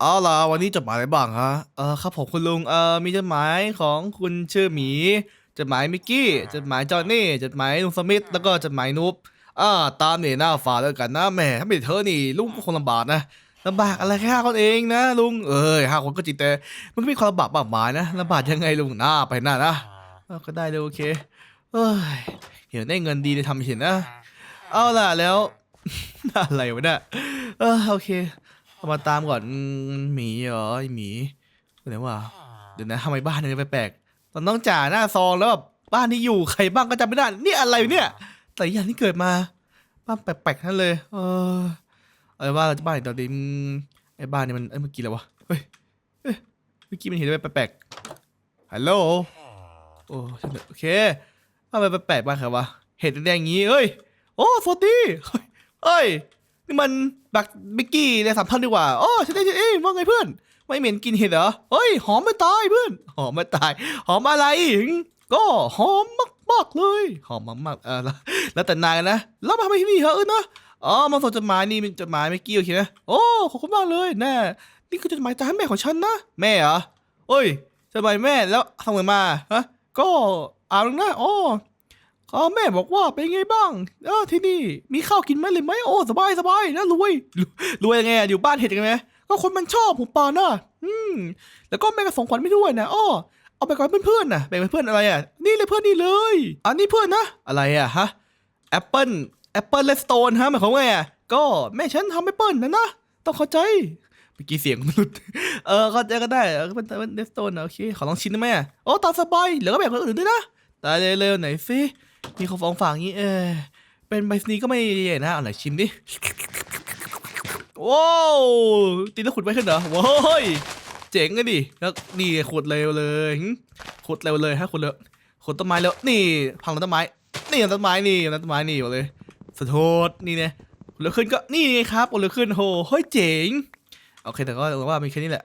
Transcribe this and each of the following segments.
เอาล่ะวันนี้จดหมายอะไรบ้างฮะเออครับผมคุณลุงเออมีจดหมายของคุณชื่อหมีจดหมายมิกกี้จดหมายจอห์นนี่จดหมายลุงสมิธแล้วก็จดหมายนุ๊บอ่าตามนี่หน้าฝาแล้วกันนะแหม่ถ้าไม่เธอนี่ลุงก็คงลำบากนะลำบากอะไรแค่ห้าคนเองนะลุงเอ้ยห้าคนก็จริงแต่มันก็มีความลำบากมากมายนะลำบากยังไงลุงหน้าไปหน้านะเออก็ได้เลยโอเคเอ้ยเห็นได้เงินดีเลยทำเห็นนะ เอาล่ะแล้ว อะไรวะเนี่ยเออโอเค เอามาตามก่อนอืมหมีเหรอไอหมีไหนวะเดี๋ยวนะทำไมบ้านเนี่ยแปลกๆตอนต้องจ่าหน้าซองแล้วแบบบ้านที่อยู่ใครบ้างก็จำไม่ได้นี่อะไรเนี่ย แต่ละอย่างที่เกิดมาบ้านแปลกๆทั้งนั้นเลย เอออะไรว่าเราจะบ้านไหนตอนนี้อืมไอ้บ้านนี่มันไอ้ยเมื่อกี้อะไรวะเฮ้ยเฮ้ยเมื่อกี้มันเห็นอะไรแปลกๆฮัลโหลโอ้ใช่ไหมโอเคบ้านมันแปลกๆบ้างครับวะเห็นแดงๆอย่างงี้เอ้ยโอ้สวัสดีเฮ้ยเอ้ย นี่มันบักบิกกี้ในสามพันดีกว่าโอ้ใช่ได้ใช่เอ้ยว่าไงเพื่อน ไม่เหม็นกินเห็ดเหรอเฮ้ยหอมไม่ตายเพื่อน หอมไม่ตาย หอมอะไรหึก็หอมมากๆเลย หอมมากๆเออแล้วแต่นายนะแล้วมาทำไมที่นี่เหรอเออนะอ๋อมาส่งจดหมายนี่เป็นจดหมายไม่กี้โอเคนะโอ้ขอบคุณมากเลยแน่นี่คือจดหมายจากแม่ของฉันนะแม่เหรอเอ้ยจดหมายแม่แล้วทำไงมาฮะก็อ่านลงนะอ๋อ อ๋อแม่บอกว่าเป็นไงบ้าง เออที่นี่มีข้าวกินไหมเลยไหมโอ้สบายสบายนะรวยรวยยังไงอะอยู่บ้านเห็ดยังไงก็คนมันชอบผมปานะอืมแล้วก็แม่ก็ส่งขวัญไม่ด้วยนะอ้อเอาไปก่อนเพื่อนๆนะแบ่งเป็นเพื่อนอะไรอะ นี่เลยเพื่อนนี่เลย อันนี้เพื่อนนะ อะไรอะฮะแอปเปิลแอปเปิลเลสโตนฮะหมายความว่าไงอะก็แม่ฉันทำแอปเปิลนะนะต้องเข้าใจเมื่อกี้เสียงมันหลุด เออเข้าใจก็ได้เออเป็นเป็นเลสโตนโอเคขอลองชิมได้ไหมอะโอ้ตามสบายเหลือก็แบ่งคนอื่นด้วยนะตายเร็วๆไหนสิ มีของฟองฝากงี้ เออ เป็นใบสนีก็ไม่แย่นะเอาไหนชิมดิว้าวตีแล้วขุดไว้ขึ้นเหรอว้ายเจ๋งเลยดิแล้วนี่ขุดเร็วเลยขุดเร็วเลยฮะขุดเร็วขุดต้นไม้แล้วนี่พังต้นไม้ นี่ต้นไม้นี่ต้นไม้นี่หมดเลยสะโทษนี่เนี่ยขุดเร็วขึ้นก็นี่ไงครับขุดเร็วขึ้นโหเฮ้ยเจ๋งโอเคแต่ก็ว่ามีแค่นี้แหละ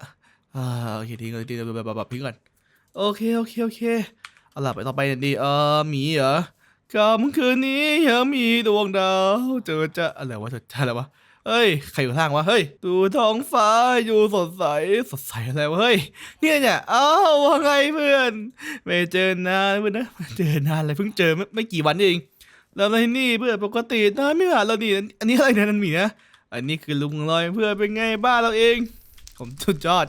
อ่าโอเคทิ้งเลยทิ้งแบบแบบทิ้งก่อนโอเคโอเคโอเคเอาล่ะไปต่อไปดีเออหมีเหรอ คำคืนนี้ยังมีดวงดาว เจอจะอะไรวะเจอจะอะไรวะเฮ้ย ใครอยู่ข้างวะ เฮ้ย ดูท้องฟ้าอยู่สดใส สดใสอะไรวะ เฮ้ย เนี่ยเนี่ย อ้าว่าไงเพื่อน ไม่เจอนานเพื่อนนะเจอนานเลยเพิ่งเจอไม่ไม่กี่วันเอง แล้วในนี่เพื่อนปกตินานไม่ผ่านเราดิอันนี้อะไรเนี่ยนันหมีนะ อันนี้คือลุงลอยเพื่อนเป็นไงบ้านเราเอง ผมสุดยอด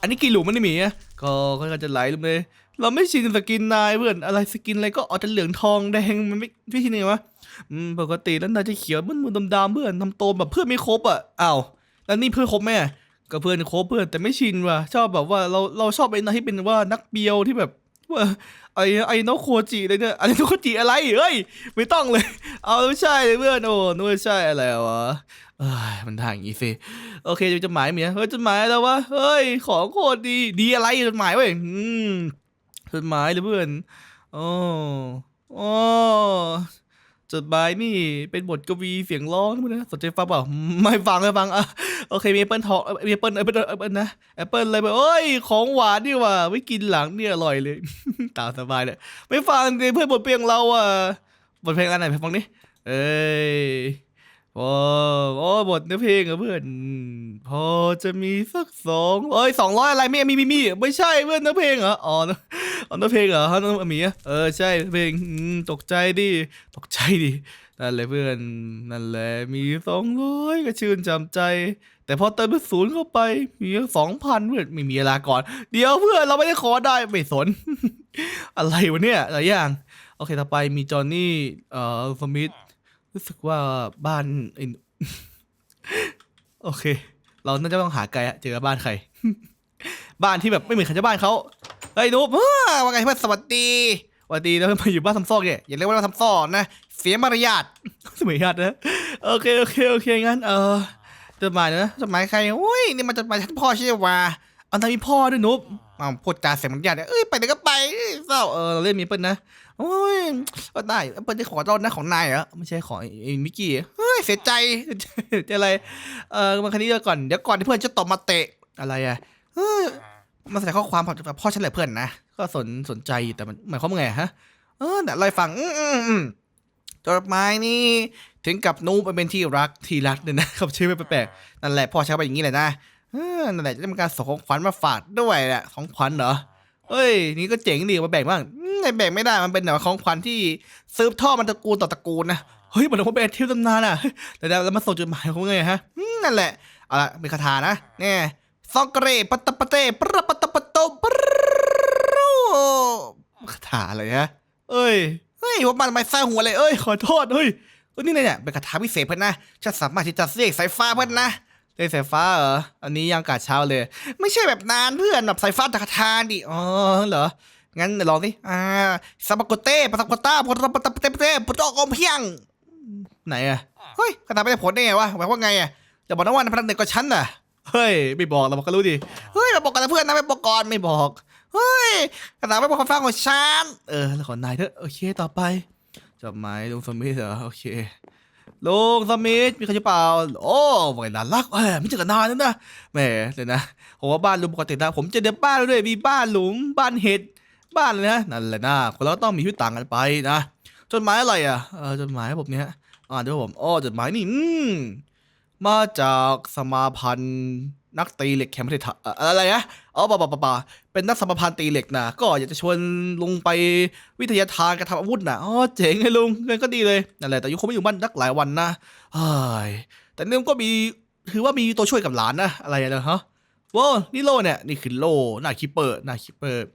อันนี้กี่หลุมมันนี่หมีอะก็ก็จะไหลลงเลย เราไม่ชินสกินนายเพื่อนอะไรสกินอะไรก็ออกจะเหลืองทองแดงมันไม่ไม่ชินไงวะอืมปกติแล้วนายจะเขียวมันมันดำๆเพื่อนทำโตแบบเพื่อนไม่ครบอะอ้าวแล้วนี่เพื่อนครบไหมอะก็เพื่อนครบเพื่อนแต่ไม่ชินว่ะชอบแบบว่าเราเราชอบไอ้นายที่เป็นว่านักเบียวที่แบบว่าไอ้ไอ้นกโคจิอะไรเนี่ยไอะไรนกโคจิอะไรเฮ้ยไม่ต้องเลย เอาไม่ใช่เลยเพื่อนโอ้นึกว่าใช่อะไรวะเอ้ยมันทางอย่างงี้สิโอเคจดหมายเมียเฮ้ยจดหมายแล้ววะเฮ้ยของโคตรดีดีอะไรจดหมายเว้ยอืม จดหมายเลยเพื่อนโอ้โอ้จดหมายนี่เป็นบทกวีเสียงร้องนะนะสนใจฟังเปล่าไม่ฟังไม่ฟังอะโอเคมีแอปเปิลทองมีแอปเปิลแอปเปิลแอปเปิลนะแอปเปิลอะไรไปเอ้ยของหวานนี่ว่ะไว้กินหลังเนี่ยอร่อยเลยตามสบายเลยไม่ฟังเลยเพื่อนบทเพลงเราอะบทเพลงอะไรไปฟังดิเอ้ย โอ้โอ้บทเนื้อเพลงอะเพื่อน พอจะมีสักสองเอ้ยสองร้อยอะไรไม่มีมีมีไม่ใช่เพื่อนเนื้อเพลงเหรออ๋อเนอะอ๋อเนื้อเพลงเหรอฮะน้องหมีอะเออใช่เพลงตกใจดิตกใจดินั่นแหละเพื่อนนั่นแหละมีสองร้อยก็ชื่นจำใจ แต่พอเติมศูนย์เข้าไปมีสองพันเพื่อนไม่มีเวลาก่อน เดี๋ยวเพื่อนเราไม่ได้ขอได้ไม่สน อะไรวะเนี่ยหลายอย่าง โอเคต่อไปมีจอห์นนี่เอ่อสมิธ รู้สึกว่าบ้านไอ้โอเค เราน่าจะต้องหาไกลอะเจอบ้านใคร บ้านที่แบบไม่เหมือนใครจะบ้านเขาเฮ้ยนุ๊บเฮ้อว่าไงเพื่อนสวัสดีสวัสดีแล้วมาอยู่บ้านทำซอกเนี่ยอย่าเรียกว่าบ้านทำซอกนะ เสียมารยาทเสียมารยาทนะโอเคโอเคโอเคงั้นเออจดหมายนะจดหมายใครอุ้ยนี่มันจดหมายท่านพ่อใช่ไหมอันนั้นมีพ่อด้วยนุ๊บ อ้าพูดจาเสียงมารยาทเนี่ยเอ้ยไปไหนก็ไปเศร้าเออเราเล่นมีเปิ้ลนะโอ้ยก็ได้เปิ้ลจะขอเรานะของนายเหรอไม่ใช่ของไอ้มิกกี้เฮ้ยเสียใจจะอะไรเออมาคันนี้เดี๋ยวก่อนเดี๋ยวก่อนที่เพื่อนจะตอบมาเตะอะไรอะเออมาแสดงข้อความกับพ่อฉันแหละเพื่อนนะก็สนสนใจแต่มันหมายความว่าไงฮะเออเดี๋ยวอะไรฟังอืมอืมอืมจดหมายนี่ถึงกับนูไปเป็นที่รักที่รักเนี่ยนะครับชื่อไม่แปลกๆนั่นแหละพ่อใช้ไปอย่างนี้เลยนะ นั่นแหละจะเป็นการส่งของขวัญมาฝากด้วยแหละของขวัญเหรอเอ้ย นี่ก็เจ๋งดีมาแบ่งบ้างอืมแบ่งไม่ได้มันเป็นแบบของขวัญที่สืบทอมันตระกูลต่อตระกูลนะเฮ้ยเหมันเป็นเป็นทิวตำนานอะแต่แล้วมาส่งจดหมายเขาไงฮะนั่นแหละเอาละเป็นคาถานะเนี่ยซองเกเรปะตะปะเตปะปะตะปะโตปรคาถาอะไรฮะเอ้ยเฮ้ยว่ามันไมสร้างหัวเลยเอ้ยขอโทษเฮ้ยนี่เนี่ยเป็นคาถาพิเศษเพื่อนนะฉันสามารถที่จะเรียกสายฟ้าเพื่อนนะ เล่นสายฟ้าเหรอ อันนี้ยังกาดเช้าเลย ไม่ใช่แบบนานเพื่อนแบบสายฟ้าตะกทานดิ อ๋อเหรอ งั้นเดี๋ยวลองสิ อ่าสปาโกเต้ปะตะโกต้าปะตะปะตะปะเต้ปะเต้ปะตอกอมเพียง ไหนอะเฮ้ยคาถาไม่ได้ผลได้ไงวะหมายว่าไงอะอย่าบอกนะว่าพลังเด็กกว่าฉันน่ะ เฮ้ย ไม่บอกเราบอกก็รู้ดิ เฮ้ยมาบอกกันนะเพื่อนนะไม่บอกก่อนไม่บอก เฮ้ยคาถาไม่บอกความฟังของฉัน เออแล้วขอนายเถอะ โอเค ต่อไปจดหมายลุงสมิธเหรอ โอเค ลุงสมิธมีใครจะเปล่า โอ้ไม่น่ารักเออไม่เจอกันนานแล้วนะแหมเดี๋ยวนะผมว่าบ้านลุงปกตินะผมเจะเดินบ้านด้วยมีบ้านหลุมบ้านเห็ดบ้านเลยนะนั่นแหละนะคนเราต้องมีชีวิตต่างกันไปนะจดหมายอะไรอะเออจดหมายผมเนี้ยอ่านด้วยผมอ้อจดหมายนี่อืมมาจากสมาพันธ์ นักตีเหล็กแคมป์ประเทศอะไรนะอ๋อป่าป่าป่าเป็นนักสมาพันธ์ตีเหล็กนะก็อยากจะชวนลุงไปวิทยาทานการทำอาวุธนะอ๋อเจ๋งเลยลุงเงินก็ดีเลยนั่นแหละแต่ยุคงไม่อยู่บ้านนักหลายวันนะเฮ้ยแต่เนี่ยก็มีถือว่ามีตัวช่วยกับหลานนะอะไรนะฮะว้าวนี่โลเนี่ยนี่คือโลหน้าคิปเปอร์หน้าคิปเปอร์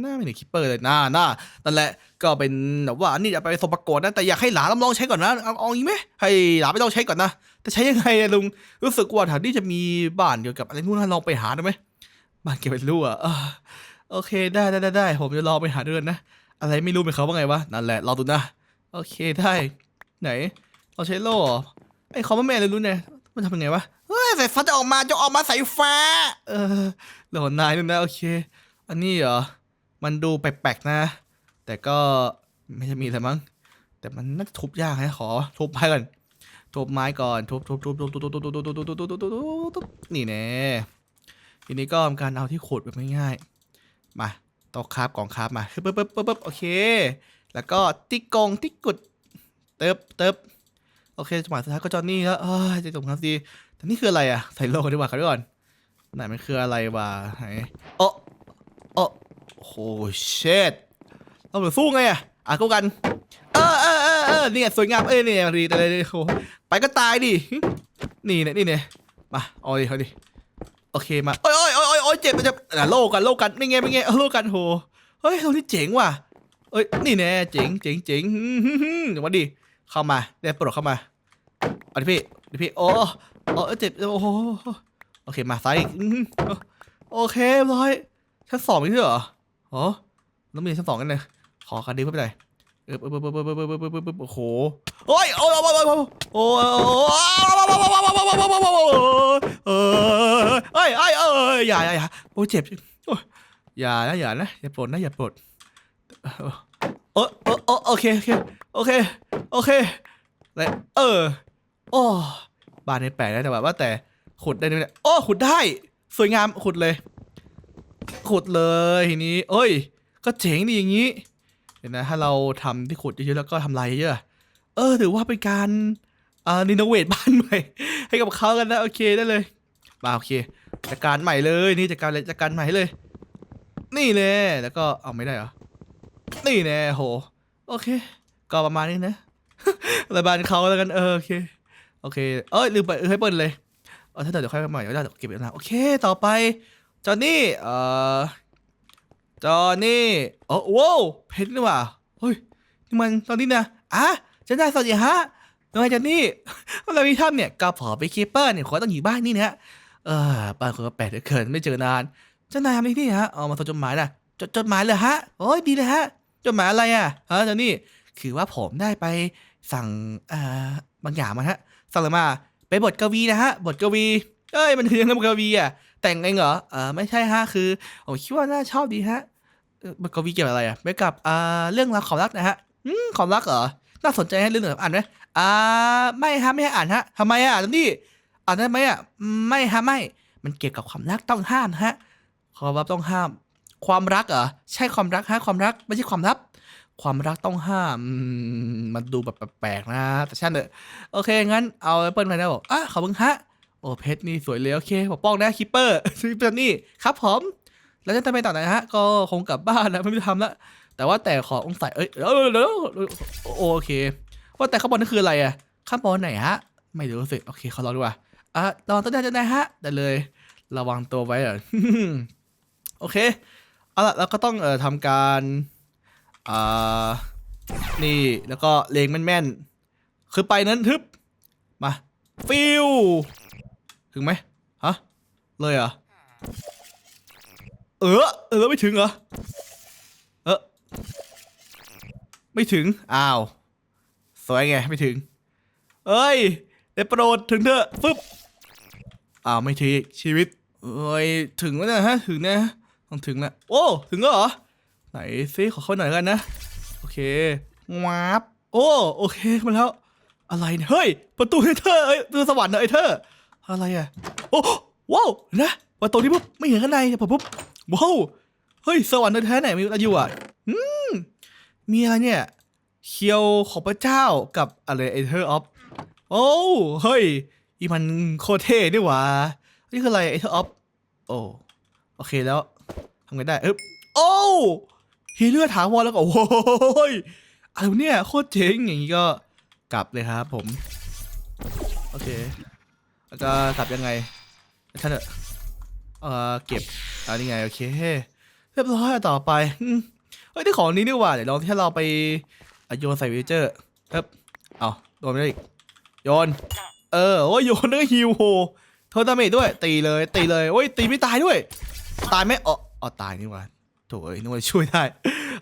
หน้าไม่ได้คิปเปอร์เลยหน้าหน้านั่นแหละก็เป็นแบบว่านี่จะไปสมประกวดนะแต่อยากให้หลานลองใช้ก่อนนะเอาเอาอย่างนี้ไหมให้หลานไปลองใช้ก่อนนะแต่ใช้ยังไงอะลุงรู้สึกว่าแถวนี้จะมีบ้านเกี่ยวกับอะไรนู่นนะลองไปหาได้ไหมบ้านเก็บเป็นรูอะโอเคได้ได้ได้ได้ผมจะลองไปหาเดือนนะอะไรไม่รู้เป็นเขาว่าไงวะนั่นแหละรอดูนะโอเคได้ ไหนเราใช้โล่เหรอไอ้คอมแม่เลยรู้เนี่ยมันทำยังไงวะเฮ้ยสายฟ้าจะออกมาจะออกมาสายฟ้า เออเหล่านายนึงนะโอเค อันนี้เหรอ มันดูแปลกๆนะ แต่ก็ไม่จะมีอะไรมั้ง แต่มันน่าจะทุบยากนะขอทุบไม้ก่อน ทุบไม้ก่อน ทุบทุบทุบทุบทุบทุบทุบทุบทุบทุบทุบทุบทุบทุบทุบนี่แน่ทีนี้ก็ทำการเอาที่ขุดแบบง่ายๆ มาตอกคราบกล่องคราบมาปึ๊บปึ๊บปึ๊บปึ๊บโอเค แล้วก็ติ๊กกงติ๊กกุด เติบเติบโอเคจังหวะสุดท้ายก็จอห์นนี่แล้วเอ้ยจะจบครับสิแต่นี่คืออะไรอะใส่โลกดีกว่าครับก่อนไหนมันคืออะไรวะไหนโอ้ เชดเราเหมือนสู้ไงอะอะกูกัน เออเออเออเออนี่ไงสวยงามเอ้ยนี่ไงดีแต่เลยโอ้ไปก็ตายดินี่เนี่ยนี่เนี่ยมาเอาดิเอาดิโอเคมาโอ้ยโอ้ยโอ้ยโอ้ยเจ็บเจ็บอะโลกันโลกันนี่ไงนี่ไงโลกันโหเฮ้ยเราที่เจ๋งว่ะเอ้ยนี่แน่เจ๋งเจ๋งเจ๋งเดี๋ยวมาดิเข้ามาได้โปรดเข้ามาเอาดิพี่ดิพี่โอ้โอ้เจ็บโอ้โหโอเคมาซ้ายอีกโอเคร้อยชั้นสองไม่ใช่เหรอ อ๋อแล้วมีชั้นสองกันเลยขอคันดีเพิ่มไปหน่อยเออเออเออเออเออเออเออเออเออเออโอ้โหโอ้ยโอ้ยโอ้ยโอ้ยโอ้ยโอ้ยเอ้ยเอ้ยเอ้ยอย่าอย่าอย่าโอ้เจ็บโอ้ยอย่านะอย่านะอย่าปวดนะอย่าปวดเออเออเออโอเคโอเคโอเคโอเคแล้วเออโอ้บ้านนี้แปลกนะแต่แบบว่าแต่ขุดได้ไหมเนี่ยโอ้ขุดได้ สวยงามขุดเลย ขุดเลยทีนี้ เอ้ย ก็เจ๋งดีอย่างนี้ เห็นนะ ถ้าเราทำที่ขุดเยอะๆแล้วก็ทำลายเยอะเออถือว่าเป็นการอ่ารีโนเวทบ้านใหม่ ให้กับเขากันนะ โอเคได้เลยมาโอเคจัดการใหม่เลยนี่จัดการเลยจัดการใหม่เลย นี่เลยแล้วก็เอาไม่ได้เหรอนี่แน่โห โอเค ก็ประมาณนี้นะระบานเขาแล้วกันเออโอเคโอเค เอ้ยลืมไปเออให้เปิดเลยเออถ้าเดี๋ยวค่อยมาใหม่เดี๋ยวเดี๋ยวเก็บไว้นะโอเค ต่อไป จอห์นนี่ เอ่อ จอห์นนี่โอ้โว้าวเพชรนี่หว่าเฮ้ย นี่มันตอนนี้นะอะจะได้สวัสดีฮะทำไมจอห์นนี่เรามีถ้ำเนี่ยก็ผอไปคีเปอร์เนี่ยขอต้องอยู่บ้านนี่นะเออบ้านคนก็แปลกเหลือเกินไม่เจอนานเจ้านายทำอะไรที่นี่ฮะเอามาส่งจดหมายนะจดจดหมายเลยฮะโอ้ยดีเลยฮะ จดหมายอะไรอะฮะจอห์นนี่ คือว่าผมได้ไปสั่งเอ่อบางอย่างมาฮะสั่งอะไรมาเป็นบทกวีนะฮะ บทกวีเอ้ย มันคือยังไงบทกวีอะ แต่งเองเหรอเออไม่ใช่ฮะคือผมคิดว่าน่าชอบดีฮะเอ่อบทกวีเกี่ยวกับอะไรอะไปกับอ่าเรื่องราวความรักนะฮะอืมความรักเหรอน่าสนใจฮะเรื่องแบบอ่านไหมอ่าไม่ฮะไม่ให้อ่านฮะทำไมอะนี่อ่านได้ไหมอะไม่ฮะไม่ มันเกี่ยวกับความรักต้องห้ามฮะความรักต้องห้าม ความรักเหรอใช่ความรักฮะความรักไม่ใช่ความลับ ความรักต้องห้าม มันดูแบบแปลกๆนะ แต่ช่างเถอะโอเคงั้นเอาแอปเปิลมาแล้วบอกอะขอบคุณฮะ โอ้เพชรนี่สวยเลยโอเคปกป้องนะคิปเปอร์ซื้อเป็นนี่ครับผมแล้วจะทำไปต่อไหนฮะ ก็คงกลับบ้านแล้วไม่รู้ทำละแต่ว่าแต่ขอองศาเอ้ยเออเดี๋ยวโอเค ว่าแต่ข้างบนนั่นคืออะไรอะข้างบนไหนฮะ ไม่รู้สิโอเคเขารอดูว่าอะระวังตัวได้จะได้ฮะได้เลย ระวังตัวไว้เหรอโอเคเอาละเราก็ต้องเอ่อทำการอ่านี่แล้วก็เลงแม่นๆคือไปนั้นทึบมาฟิว ถึงไหมฮะ เลยเหรอ เออ เออ ไม่ถึงเหรอ เออ ไม่ถึง อ้าว สวยไง ไม่ถึง เอ้ยได้โปรดถึงเถอะฟึบอ้าว ไม่ถึงอีชีวิต เอ้ย ถึงแล้วนะฮะ ถึงนะต้องถึงแล้ว โอ้ ถึงแล้วเหรอ ไหนซิขอเข้าหน่อยกันนะ โอเคงาบโอ้ โอเคมาแล้ว อะไรเนี่ย เฮ้ย ประตูเฮเธอเอ้ยประตูสวรรค์เหรอไอเธอ อะไรอะโอ้ว้าวนะประตูนี้ปุ๊บไม่เห็นข้างในพอปุ๊บว้าวเฮ้ยสวรรค์แท้ไหนมีอะไรอยู่อะอืมมีอะไรเนี่ย เคียวของพระเจ้ากับอะไรไอเธอร์ออฟโอ้เฮ้ยอีมันโคเท่นี่หว่านี่คืออะไรไอเธอร์ออฟโอ้โอเคแล้วทำไงได้เอ๊บโอ้ฮีเลือดถาวรแล้วก็โอ้ยอะไรเนี่ยโคตรเจ๋งอย่างนี้ก็กลับเลยครับผม โอเค แล้วก็กลับยังไงท่านเถอะเออเก็บอันนี้ไงโอเคเรียบร้อยต่อไปเฮ้ยได้ของนี้นี่ว่าเดี๋ยวลองที่เราไปโยนใส่วิเจอร์เอ๊บเอาโดนไม่ได้อีกโยนเออโอ้ยโยนแล้วก็ฮิวโหโทษดาเมจด้วย ตีเลย ตีเลยโอ้ยตีไม่ตายด้วย ตายไหมอ๋ออ๋อตายนี่ว่าโถ่เอ้ยนึกว่าช่วยได้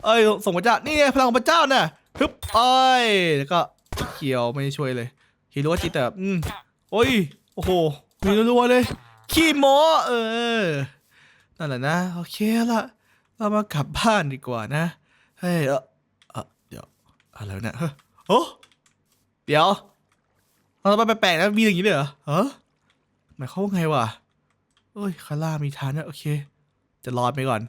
เอ้ยส่งพระเจ้านี่ไงพลังของพระเจ้าน่ะฮึบเอ้ยแล้วก็เขียวไม่ช่วยเลยฮีโร่จิตแต่อืมโอ้ย โอ้โหมีรัวๆเลย ขี้โมเออ นั่นแหละนะ โอเคละเรามากลับบ้านดีกว่านะ เฮ้ยเออเออเดี๋ยวอะไรวะเนี่ยเฮ้ยโอ้เดี๋ยวเราไปแปลกๆนะมีอย่างนี้เลยเหรอเฮะหมายความว่าไงวะเอ้ยคาร่ามีทานนะโอเค จะรอดไปก่อน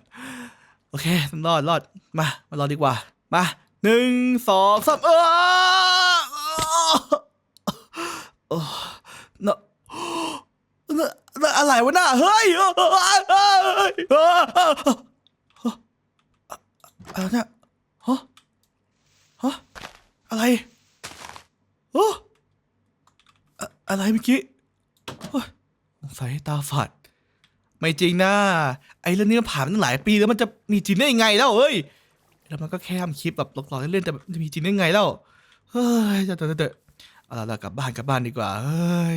โอเครอดรอดมามารอดีกว่า มาหนึ่งสองสามเออเออเนอะ น่ะน่ะ อะไรวะน่ะเฮ้ยอะไรเนี่ยฮะฮะอะไรโอ้อะไรเมื่อกี้สงสัยตาฝาดไม่จริงนะไอ้เรื่องนี้มันผ่านมาตั้งหลายปีแล้วมันจะมีจริงได้ยังไงแล้วเอ้ยแล้วมันก็แค่ทำคลิปแบบหลอกๆเล่นๆแต่จะมีจริงได้ยังไงแล้วเฮ้ยเดี๋ยวเดี๋ยว เดี๋ยวเอาละกลับบ้านกลับบ้านดีกว่าเฮ้ย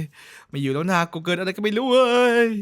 ไม่อยู่แล้วนะกูเกิดอะไรก็ไม่รู้เอ้ย